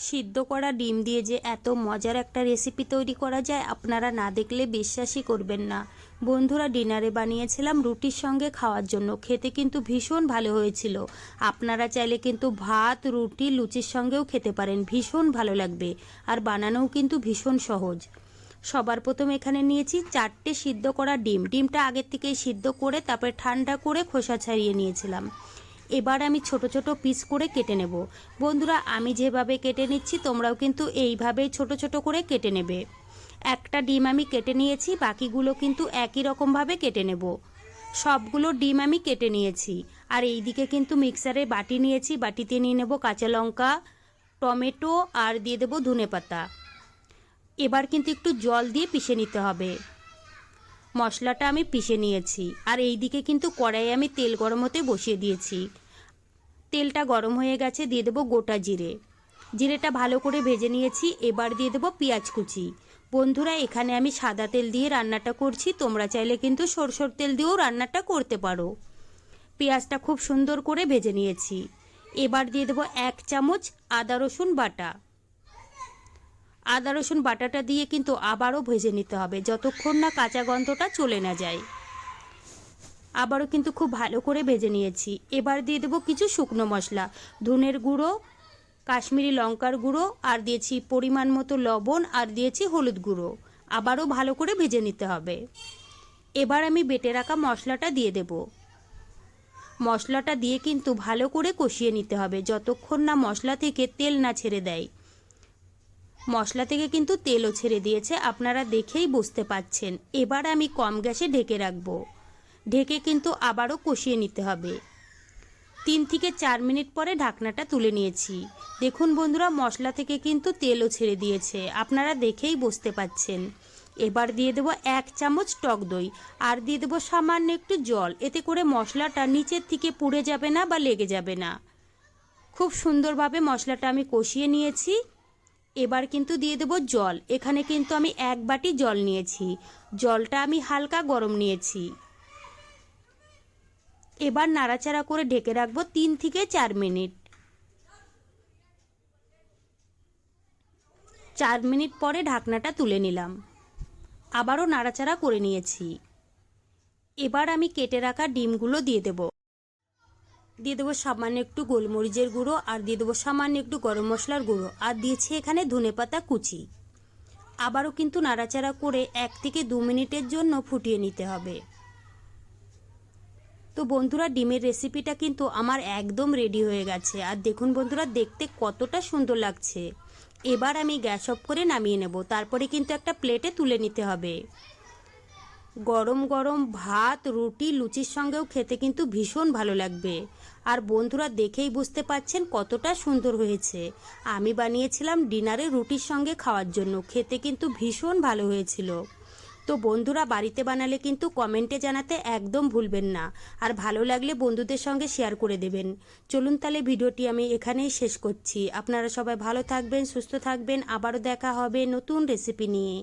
সিদ্ধ করা ডিম দিয়ে যে এত মজার একটা রেসিপি তৈরি করা যায়, আপনারা না দেখলে বিশ্বাসই করবেন না। বন্ধুরা, ডিনারে বানিয়েছিলাম রুটির সঙ্গে খাওয়ার জন্য। খেতে কিন্তু ভীষণ ভালো হয়েছিল। আপনারা চাইলে কিন্তু ভাত, রুটি, লুচির সঙ্গেও খেতে পারেন। ভীষণ ভালো লাগবে। আর বানানোও কিন্তু ভীষণ সহজ। সবার প্রথম এখানে নিয়েছি চারটে সিদ্ধ করা ডিম। ডিমটা আগের থেকেই সিদ্ধ করে, তারপরে ঠান্ডা করে খোসা ছাড়িয়ে নিয়েছিলাম। এবার আমি ছোট ছোট পিস করে কেটে নেব। বন্ধুরা, আমি যেভাবে কেটে নিচ্ছি, তোমরাও কিন্তু এইভাবেই ছোট ছোট করে কেটে নেবে। একটা ডিম আমি কেটে নিয়েছি, বাকিগুলো কিন্তু একই রকমভাবে কেটে নেব। সবগুলো ডিম আমি কেটে নিয়েছি। আর এই দিকে কিন্তু মিক্সারে বাটি নিয়েছি, বাটিতে নিয়ে নেব কাঁচা লঙ্কা, টমেটো, আর দিয়ে দেবো ধনে পাতা। এবার কিন্তু একটু জল দিয়ে পিষে নিতে হবে। মশলাটা আমি পিষে নিয়েছি। আর এই দিকে কিন্তু কড়াইয়ে আমি তেল গরম হতে বসিয়ে দিয়েছি। তেলটা গরম হয়ে গেছে, দিয়ে দেবো গোটা জিরে। জিরেটা ভালো করে ভেজে নিয়েছি, এবার দিয়ে দেবো পেঁয়াজ কুচি। বন্ধুরা, এখানে আমি সাদা তেল দিয়ে রান্নাটা করছি, তোমরা চাইলে কিন্তু সরষের তেল দিয়েও রান্নাটা করতে পারো। পেঁয়াজটা খুব সুন্দর করে ভেজে নিয়েছি। এবার দিয়ে দেবো এক চামচ আদা রসুন বাটা। আদা রসুন বাটাটা দিয়ে কিন্তু আবারও ভেজে নিতে হবে, যতক্ষণ না কাঁচা গন্ধটা চলে না যায়। আবারও কিন্তু খুব ভালো করে ভেজে নিয়েছি। এবার দিয়ে দেবো কিছু শুকনো মশলা। ধনের গুঁড়ো, কাশ্মীরি লঙ্কার গুঁড়ো, আর দিয়েছি পরিমাণ মতো লবণ, আর দিয়েছি হলুদ গুঁড়ো। আবারও ভালো করে ভেজে নিতে হবে। এবার আমি বেটে রাখা মশলাটা দিয়ে দেব। মশলাটা দিয়ে কিন্তু ভালো করে কষিয়ে নিতে হবে, যতক্ষণ না মশলা থেকে তেল না ছেড়ে দেয়। মশলা থেকে কিন্তু তেলও ছেড়ে দিয়েছে, আপনারা দেখেই বুঝতে পাচ্ছেন। এবার আমি কম গ্যাসে ঢেকে রাখব। ঢেকে কিন্তু আবারও কষিয়ে নিতে হবে। তিন থেকে চার মিনিট পরে ঢাকনাটা তুলে নিয়েছি। দেখুন বন্ধুরা, মশলা থেকে কিন্তু তেলও ছেড়ে দিয়েছে। আপনারা দেখেই বুঝতে পাচ্ছেন। এবার দিয়ে দেবো এক চামচ টক দই আর দিয়ে দেবো সামান্য একটু জল। এতে করে মশলাটা নিচের থেকে পুড়ে যাবে না বা লেগে যাবে না। খুব সুন্দরভাবে মশলাটা আমি কষিয়ে নিয়েছি। এবার কিন্তু দিয়ে দেবো জল। এখানে কিন্তু আমি এক বাটি জল নিয়েছি। জলটা আমি হালকা গরম নিয়েছি। এবার নাড়াচাড়া করে ঢেকে রাখব তিন থেকে চার মিনিট। চার মিনিট পরে ঢাকনাটা তুলে নিলাম। আবারও নাড়াচাড়া করে নিয়েছি। এবার আমি কেটে রাখা ডিমগুলো দিয়ে দেব। দিয়ে দেবো সামান্য একটু গোলমরিচের গুঁড়ো আর দিয়ে দেবো সামান্য একটু গরম মশলার গুঁড়ো আর দিয়েছি এখানে ধনেপাতা কুচি। আবারও কিন্তু নাড়াচাড়া করে এক থেকে দু মিনিটের জন্য ফুটিয়ে নিতে হবে। তো বন্ধুরা, ডিমের রেসিপিটা কিন্তু আমার একদম রেডি হয়ে গেছে। আর দেখুন বন্ধুরা, দেখতে কতটা সুন্দর লাগছে। এবার আমি গ্যাস অফ করে নামিয়ে নেব। তারপরে কিন্তু একটা প্লেটে তুলে নিতে হবে। গরম গরম ভাত, রুটি, লুচির সঙ্গেও খেতে কিন্তু ভীষণ ভালো লাগবে। আর বন্ধুরা, দেখেই বুঝতে পাচ্ছেন কতটা সুন্দর হয়েছে। আমি বানিয়েছিলাম ডিনারে রুটির সঙ্গে খাওয়ার জন্য। খেতে কিন্তু ভীষণ ভালো হয়েছিল। তো বন্ধুরা বাড়িতে বানালে কিন্তু কমেন্টে জানাতে একদম ভুলবেন না। আর ভালো লাগলে বন্ধুদের সঙ্গে শেয়ার করে দেবেন। চলুন তাহলে ভিডিওটি আমি এখানেই শেষ করছি। আপনারা সবাই ভালো থাকবেন, সুস্থ থাকবেন। আবারও দেখা হবে নতুন রেসিপি নিয়ে।